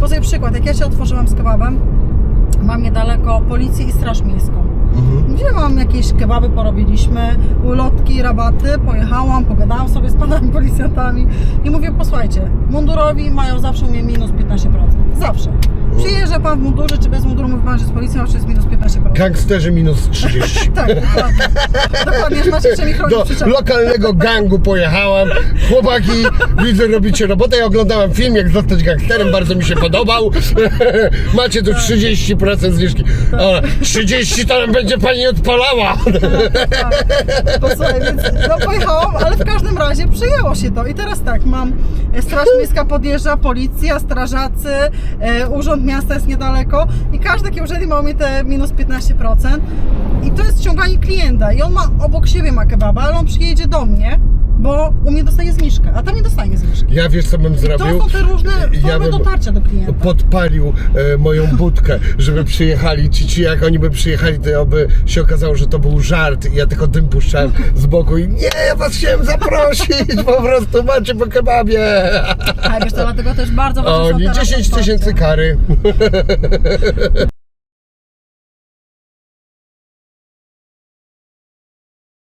Bo sobie przykład, jak ja się otworzyłam z kebabem, mam niedaleko policję i straż miejską. Mhm. Gdzie mam jakieś kebaby, porobiliśmy, ulotki, rabaty, pojechałam, pogadałam sobie z panami policjantami i mówię, posłuchajcie, mundurowi mają zawsze u mnie minus 15%. Zawsze. Przyjeżdża pan w mundurze, czy bez munduru, mówi pan, że z policją, zawsze jest minus 15%. Gangsterzy minus 30. Tak, dokładnie. Dokładnie, macie czym ich chronić Do przyczepę. lokalnego gangu pojechałem. Chłopaki, widzę, robicie robotę. Ja oglądałem film, jak zostać gangsterem, bardzo mi się podobał. Macie tu 30% zniżki. O, 30 to będzie pani odpalała. Posłuchaj, więc no pojechałam, ale w każdym razie przyjęło się to. I teraz tak, mam e, Straż Miejska podjeżdża, policja, strażacy, e, Urząd Miasta jest niedaleko i taki urzędnik ma u mnie te minus 15%. I to jest ściąganie klienta. I on ma obok siebie ma kebaba, ale on przyjedzie do mnie, bo u mnie dostanie zniżkę, a tam nie dostanie zniżki. Ja wiesz co bym To zrobił? są te różne formy dotarcia do klienta. podpalił e, moją budkę, żeby przyjechali ci, ci, jak oni by przyjechali, to ja by się okazało, że to był żart i ja tylko dym puszczałem z boku i nie, ja was chciałem zaprosić, po prostu macie po kebabie. A wiesz, to dlatego też bardzo ważne O, są nie teraz 10 otwarcia. tysięcy kary.